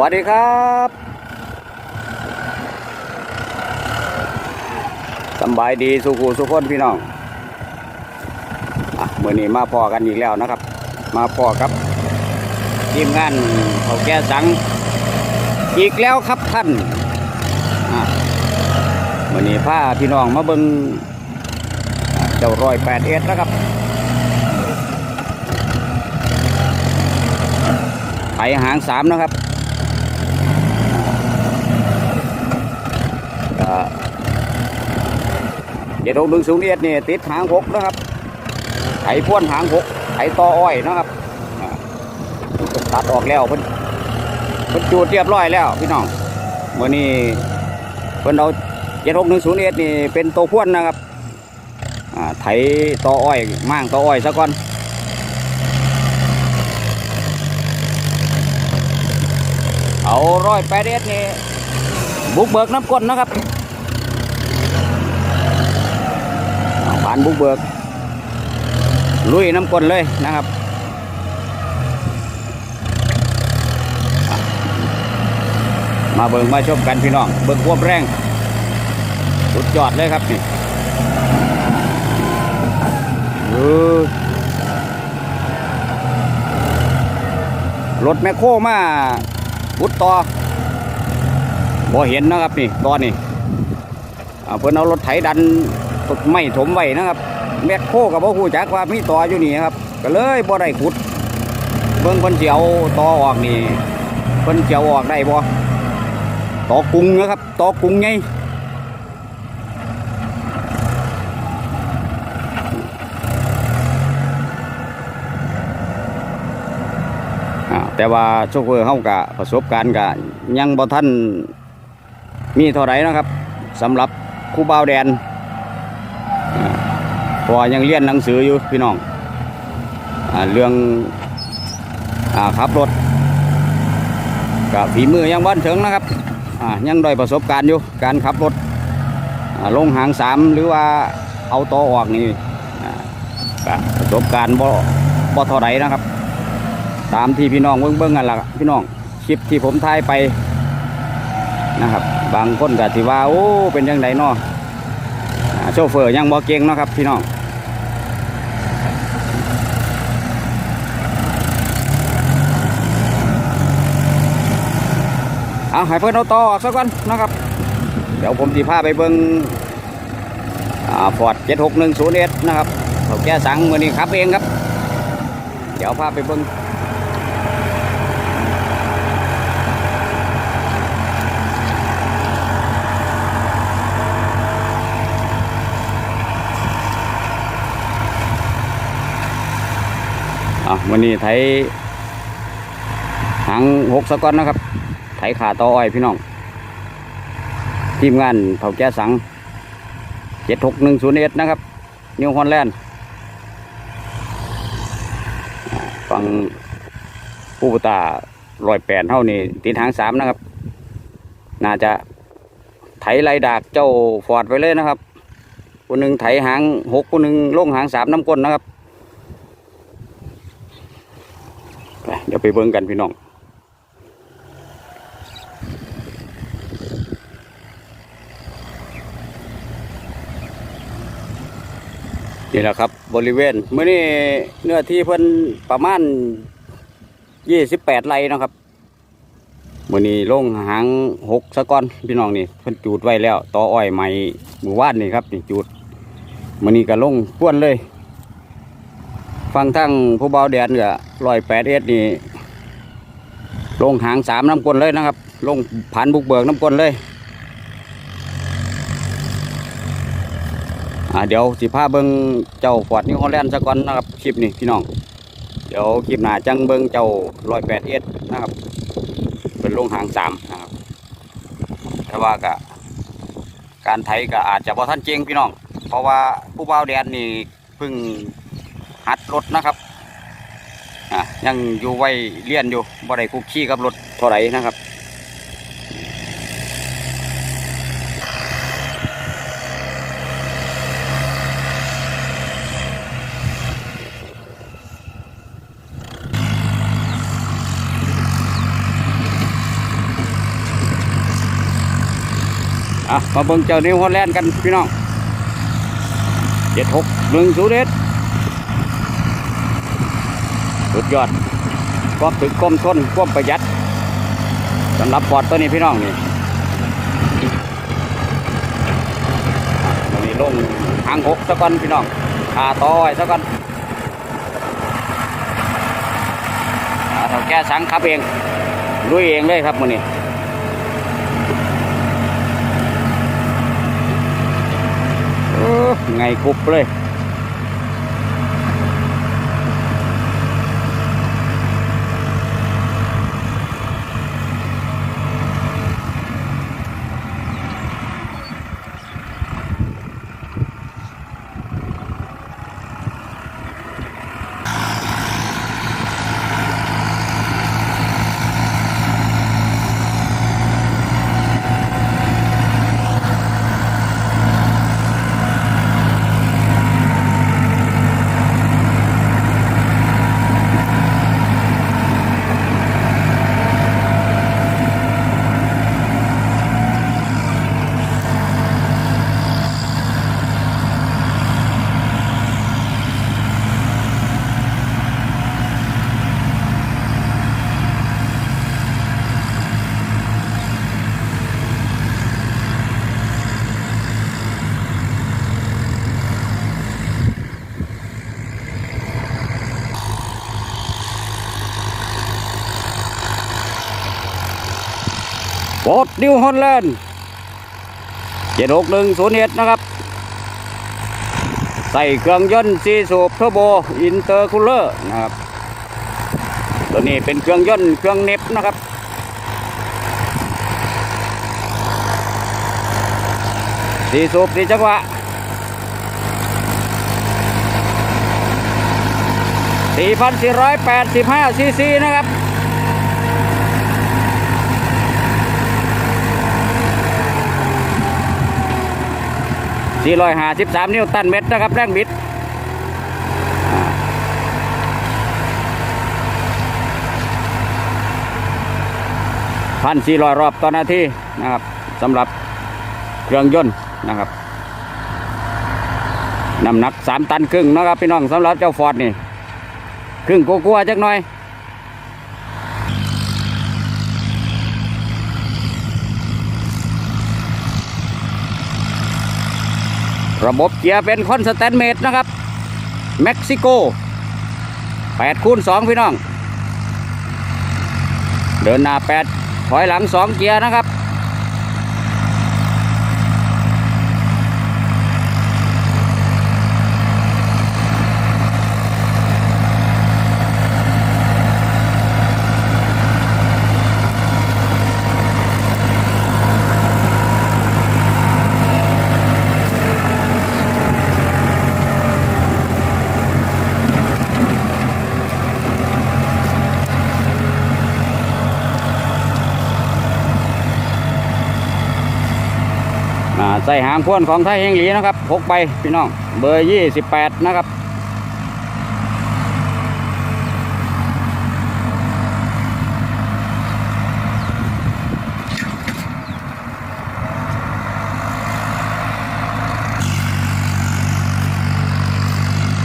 วัสดีครับสบายดีสุขูสุขคนพี่น้องอะมื่อนี้มาพอกันอีกแล้วนะครับ มาพอครับทีมงานเขาแก่สังอีกแล้วครับท่านอะมื่อนี้พาพี่น้องมาเบิงเจ้ารอยแปดเอ็ดนะครับไถหางสามนะครับ จ็ดหกหนึ่งศูนย์เอ็ดนี่ติดหางหกนะครับไถพ่วนหางหกไถต่ออ้อยนะครับตัดออกแล้วเพิ่นเพิ่นจูดเรียบร้อยแล้วพี่น้องวันนี้เพิ่นเอาเจ็ดหกหนึ่งศูนย์เอ็ดนี่เป็นตัวพ่วนนะครับไถต่ออ้อยมั่างต่ออ้อยซะก่อนเอาร้อยแปดเอ็ดนี่บุกเบิกน้ำก้นนะครับ บานบุกเบิก ลุยน้ำกลนเลยนะครับมาเบิ่งมาชมกันพี่น้อง เบิ่งควบแรงสุดยอดเลยครับนี่รถแมคโครมาบุดต่อบ่เห็นนะครับนี่ตอนนี้อ่าเพิ่อนเอารถไถดัน ไม่ถมไว้นะครับแมคโคกับพ่อคูจักว่ามีต่ออยู่นี่ครับ ก็เลยบ่ได้ขุด เบิ่งเพิ่นสิเอาต่อออกนี่เพิ่นสิเอาออกได้บ่ต่อกุ้งนะครับต่อกุ้งไงอ่าแต่ว่าโชเฟอร์เฮากะประสบการณ์กะยังบ่ทันมีเท่าไหร่นะครับสำหรับครูบ่าวแดน พราะว่ายังเรียนหนังสืออยู่พี่น้องอเรื่องอขับรถกับฝีมือยังบ้านถึงนะครับยังด้อยประสบการณ์อยู่การขับรถลงหางสามหรือว่าเอาต่อออกนี่ประสบการณ์บ่บ่เท่าไรนะครับ ตามที่พี่น้องเบิ่งเบิ่งกันละพี่น้องคลิปที่ผมถ่ายไปนะครับ บางคนก็สิว่าโอ้เป็นยังไงเนาะโชเฟอร์ยังบ่เก่งเนาะครับพี่น้อง เอาให้เพิ่นเอาต่อออกสักก่อนนะครับ เดี๋ยวผมสิพาไปเบิ่งฟอร์ดเจ็ดหกหนึ่งศูนย์เอสนะครับเขาแก้สั่งมือนี้ครับเองครับ เดี๋ยวพาไปเบิ่งอะวันนี้ไถหางหกสกอนนะครับ ไถขาต่ออ้อยพี่น้อง ทีมงานเผาแก้สังเจ็ดหกหนึ่งศูนย์เอ็ดนะครับนิวฮอลแลนด์ฟังผู้ตาลอยแปดเท่านี่ติดหางสามนะครับ น่าจะไถไล่ดากเจ้าฟอร์ดไปเลยนะครับคนหนึ่งไถหางหกคนหนึ่งลงหางสามน้ำก้นนะครับ เดี๋ยวไปเบิ่งกันพี่น้อง นี่แหละครับบริเวณเมื่อนี้เนื้อที่เพิ่นประมาณยี่สิบแปดไร่นะครับเมื่อนี้ลงหางหกสะก้อนพี่น้องนี่เพิ่นจูดไว้แล้วต่ออ้อยใหม่หมู่บ้านนี่ครับนี่จูดเมื่อนี้ก็ลงพ้วนเลย ฟังทั้งผู้เบาแดนก็ร้อยแปดเอ็ดนี่ลงหางสามน้ำกลนเลยนะครับ ลงผ่านบุกเบิกน้ำกลนเลย อ่าเดี๋ยวสิพาเบิงเจ้าฟอร์ดนิวฮอลแลนด์ซะก่อนนะครับคลิปนี้พี่น้อง เดี๋ยวคลิปหน้าจังเบิงเจ้าร้อยแปดเอ็ดนะครับ เป็นลงหางสามนะครับแต่ว่าก็การไถก็อาจจะพอท่านเจงพี่น้อง เพราะว่าผู้เบาแดนนี่เพิ่งหัดรถนะครับอะยังอยู่ไว้เลี้ยนอยู่บ่ได้คุกคีกับรถเท่าไหร่นะครับ อะมาเบิ่งเจ้านิวฮอลแลนด์กันพี่น้องเจ็ดหกหนึ่งศูนย์เอ็ดสุดยอดความถึกความทนความประหยัดสำหรับปอดตัวนี้พี่น้องนี่อะวันนี้ลงหางหกสักก่อนพี่น้องขาต่อไว้สักก่อนเท่าแก่สังขับเองลุยเองเลยครับมันนี้ เออ ไงกรุบเลย บดนิวฮอลแลนด์เจ็ดหกหนึ่งศูนย์เอ็ดนะครับ ใส่เครื่องยนต์ซีสูบเทอร์โบอินเตอร์คูลเลอร์นะครับ ตัวนี้เป็นเครื่องยนต์เครื่องเน็บนะครับสีสูบสีจังหวะ4,485ซีซีนะครับ 453 นิวตันเมตรนะครับ แรงบิด พันสี่ร้อยรอบต่อนาทีนะครับสำหรับเครื่องยนต์นะครับน้ำหนักสามตันครึ่งนะครับพี่น้องสำหรับเจ้าฟอร์ดนี่ครึ่งกลัวๆจักหน่อย ระบบเกียร์เป็นคอนสแตนเมดนะครับ เม็กซิโก8คูณ2พี่น้อง เดินหน้า 8 ถอยหลัง 2 เกียร์นะครับ ใส่หางพ่วนของไทยเฮงหลีนะครับพกไปพี่น้อง เบอร์28นะครับ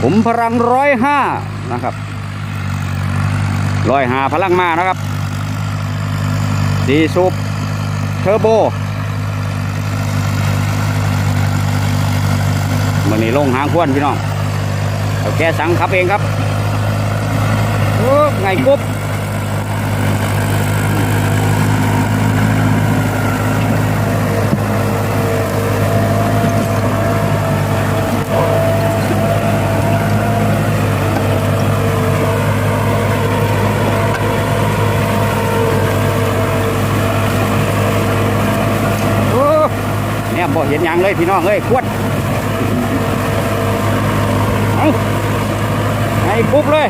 ขุมพลังร้อยห้านะครับร้อยห้าพลังมานะครับสีสูบเทอร์โบ มันนี่ลงหางควนพี่น้องเอาแกสังขับเองครับโอ้ไงกุ๊บโอ้เนี่ยบ่เห็นยังเลยพี่น้องเอ้ยควด ไอ้ปุ๊บเลย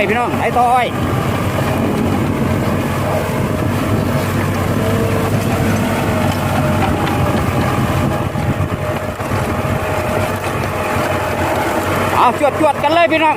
อยพี่น้องไอ้ต่ออ้อยเอาจวดจวดกันเลยพี่น้อง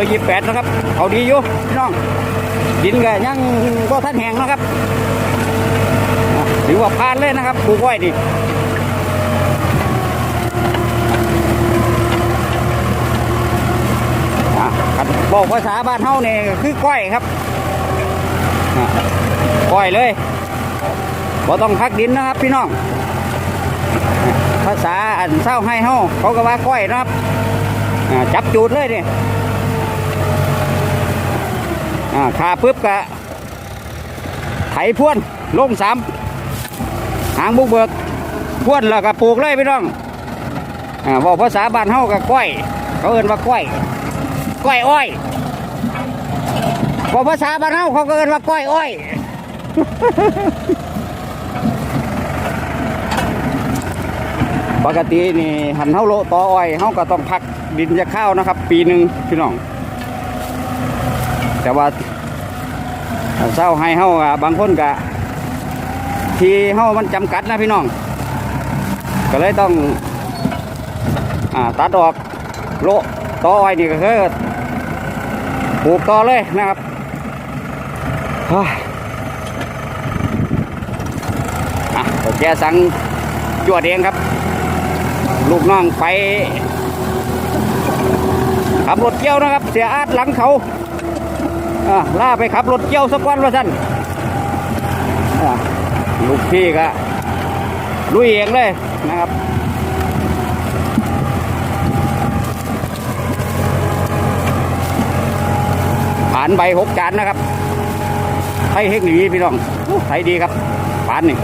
อร์ยี่แปดนะครับ เอาดีอยู่พี่น้อง ดินก็ยังก็ท่านแหงนะครับถือว่าผ่านเลยนะครับปลูกไว้ดิอ่บอกภาษาบ้านเฮาเนี่ยคือก้อยครับก้อยเลยบ่ต้องพักดินนะครับ พี่น้อง ภาษาอันเศร้าให้เฮาเขาก็ว่าก้อยนะครับจับจูดเลยนี่ อ่าขาปึ๊บกะไถพ่วนลงสามหางบุกเบิกพ่วนแล้วก็ปลูกเลยพี่น้องอ่าบอกภาษาบ้านเฮากับก้อย เขาเอิ้นว่าก้อยก้อยอ้อยบอกภาษาบ้านเฮาเขาก็เอิ้นว่าก้อยอ้อยปกตินี่หันเฮาโลต่ออ้อยเฮาก็ต้องพักดินจะข้าวนะครับ ปีหนึ่งพี่น้อง แต่ว่าเศร้าให้เฮาอะบางคนก็ที่เฮามันจำกัดนะพี่น้อง ก็เลยต้องอตัดออกโลต่ออ้อยนี่ก็คือปลูกต่อเลยนะครับเฮ้ยอะโอเคสั่งจวดเองครับ ลูกน้องไปขับรถเกี่ยวนะครับ เสียอาดหลังเขา ล่าไปขับรถเกี่ยวสักวันว่าสั่นลูกพี่ก็ลุยเองเลยนะครับผ่านใบหกจานนะครับไทยเทคโนโลยีพี่น้องไทยดีครับผ่านนี่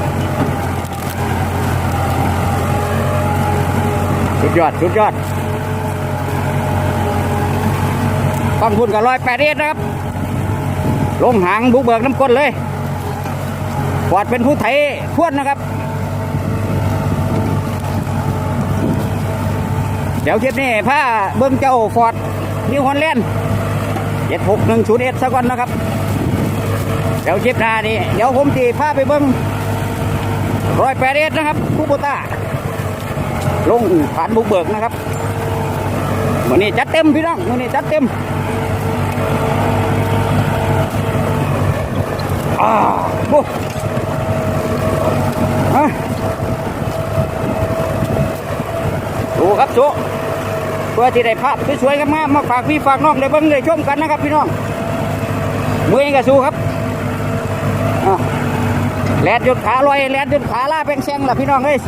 สุดยอดสุดยอดฟังพุ่นกับร้อยแปดเอ็ดนะครับ ลงหางบุกเบิกน้ำก้นเลยฟอดเป็นผู้ไถพวนนะครับ เดี๋ยวคลิปนี้าเบิ้งเจ้าฟอดนิวฮอลแลนด์เจ็ดหกหนึ่งศูนย์เอ็ดสักวันนะครับ เดี๋ยวคลิปหน้านี่เดี๋ยวผมตีพาไปเบิ้งรอยแปดเอ็ดนะครับคูโบต้าลงผ่านบุกเบิกนะครับวันนี้จัดเต็มพี่น้องวันนี้จัดเต็ม อ่าโอ้ฮะดูครับโจเพื่อที่ได้ภาพสวยๆงามๆมาฝากพี่ฝากน้องได้เบิ่งได้ชมกันนะครับพี่น้องมือเองก็สู้ครับแลดยุดขาลอยแลดยุดขาล่าแปงแซงล่ะพี่น้องเอ้ย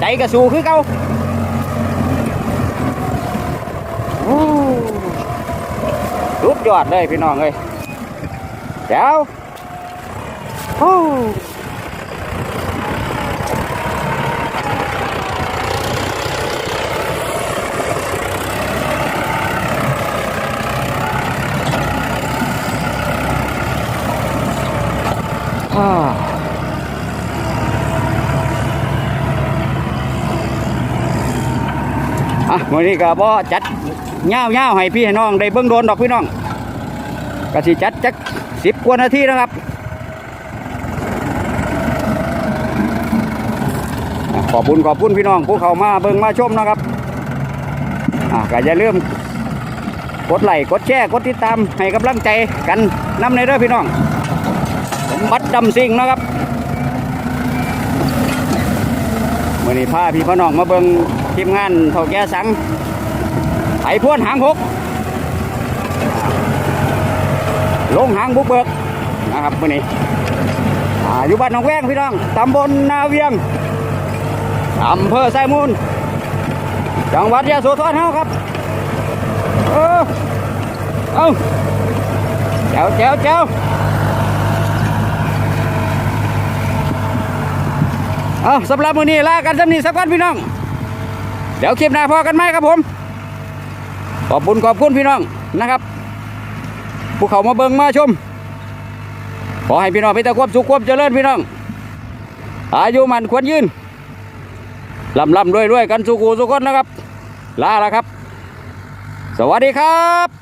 ใจก็สู้คือเก่าโอ้สุดยอดเลยพี่น้องเอ้ย เดี๋ยวโอ้ฮ่าอะวันนี้ก็บ่จัดเงาเงาๆให้พี่ให้น้องได้เบิ่งโดนดอกพี่น้องก็สิจัดจัก สิบกว่านาทีนะครับ ขอบคุณขอบคุณพี่น้องผู้เข้ามาเบิ่งมาชมนะครับอะก็อย่าลืมกดไลค์กดแชร์กดติดตามให้กำลังใจกันนำในเด้อพี่น้องผมบัดดำซิงนะครับมื่อนี้พาพี่พ่อน้องมาเบิ่งทีมงานเท่าแก่สังไอพ่วนหางหก ลงหางบุกเบิกนะครับมื่อนี้ออยู่บ้านหนองแวงพี่น้องตำบลนาเวียงอำเภอไซมูลจังหวัดยะโสธรเฮาครับเออเอาเจ้าเจ้าเจ้าเอาสำหรับมื้อนี้ลากันสำนีสักวันพี่น้อง เดี๋ยวคลิปหน้าพอกันไหมครับผม ขอบคุณขอบคุณพี่น้องนะครับ ผู้เขามาเบิ่งมาชม ขอให้พี่น้องพี่ตะควบสุขควบเจริญพี่น้อง อายุมันควรยืนลำลำด้วยด้วยกันสุขูสุขคนนะครับ ลาละครับ สวัสดีครับ